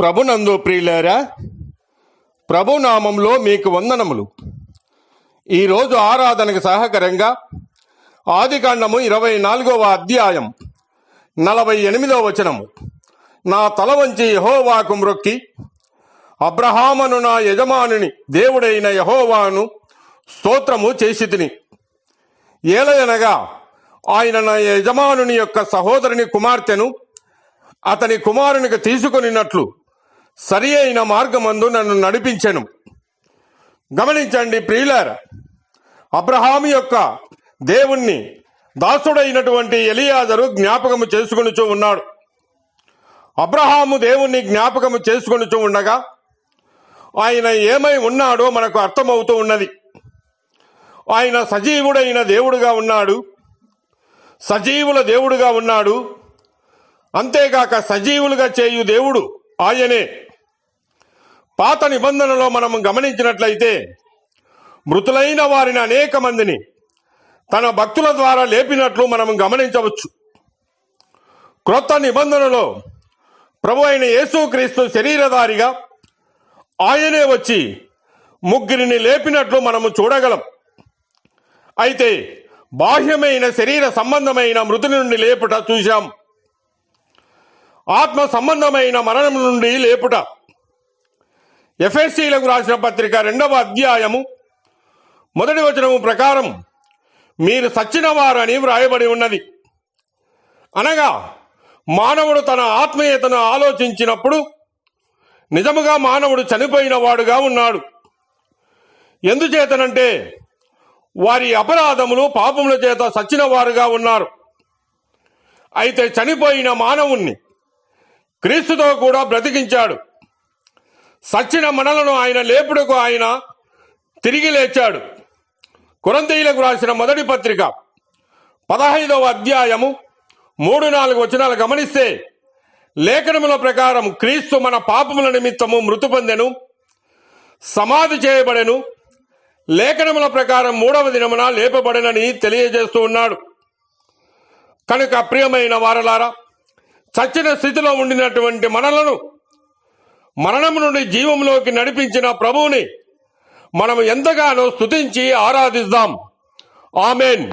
ప్రభునందు ప్రియులారా ప్రభు నామంలో మీకు వందనములు. ఈరోజు ఆరాధనకు సహకరంగా ఆదికాండము ఇరవై నాలుగవ అధ్యాయం నలభై ఎనిమిదవ వచనము. నా తల వంచి యహోవాకు మ్రొక్కి అబ్రహామను నా యజమానుని దేవుడైన యహోవాను స్తోత్రము చేసి తిని. ఏలయనగా ఆయన నా యజమానుని యొక్క సహోదరుని కుమార్తెను అతని కుమారునికి తీసుకొనినట్లు సరి అయిన మార్గమందు నన్ను నడిపించెను. గమనించండి ప్రియులార అబ్రహాము యొక్క దేవుణ్ణి దాసుడైనటువంటి ఎలియాజరు జ్ఞాపకము చేసుకునిచూ ఉన్నాడు. అబ్రహాము దేవుణ్ణి జ్ఞాపకము చేసుకునిచూ ఉండగా ఆయన ఏమై ఉన్నాడో మనకు అర్థమవుతూ ఉన్నది. ఆయన సజీవుడైన దేవుడుగా ఉన్నాడు. సజీవుల దేవుడుగా ఉన్నాడు. అంతేగాక సజీవులుగా చేయు దేవుడు ఆయనే. పాత నిబంధనలో మనం గమనించినట్లయితే మృతులైన వారిని అనేక మందిని తన భక్తుల ద్వారా లేపినట్లు మనం గమనించవచ్చు. క్రొత్త నిబంధనలో ప్రభు అయిన యేసుక్రీస్తు శరీరధారిగా ఆయనే వచ్చి ముగ్గురిని లేపినట్లు మనము చూడగలం. అయితే బాహ్యమైన శరీర సంబంధమైన మృతి నుండి లేపుట చూశాం. ఆత్మ సంబంధమైన మరణం నుండి లేపుట ఎఫ్ఎస్సీలకు రాసిన పత్రిక రెండవ అధ్యాయము మొదటి వచనము ప్రకారం మీరు సచ్చినవారని వ్రాయబడి ఉన్నది. అనగా మానవుడు తన ఆత్మీయతను ఆలోచించినప్పుడు నిజముగా మానవుడు చనిపోయిన వాడుగా ఉన్నాడు. ఎందుచేతనంటే వారి అపరాధములు పాపముల చేత సచ్చిన వారుగా ఉన్నారు. అయితే చనిపోయిన మానవుణ్ణి క్రీస్తుతో కూడా బ్రతికించాడు. సచ్చిన మనలను ఆయన లేపుడుకు ఆయన తిరిగి లేచాడు. కురంతీయులకు రాసిన మొదటి పత్రిక పదహైదవ అధ్యాయము మూడు నాలుగు వచనాలు గమనిస్తే లేఖనముల ప్రకారం క్రీస్తు మన పాపముల నిమిత్తము మృతి పొందెను సమాధి చేయబడెను లేఖనముల ప్రకారం మూడవ దినమున లేపబడనని తెలియజేస్తూ ఉన్నాడు. కనుక ప్రియమైన వారలారా చచ్చిన స్థితిలో ఉండినటువంటి మనలను మరణం నుండి జీవంలోకి నడిపించిన ప్రభువుని మనం ఎంతగానో స్తుతించి ఆరాధిద్దాం. ఆమెన్.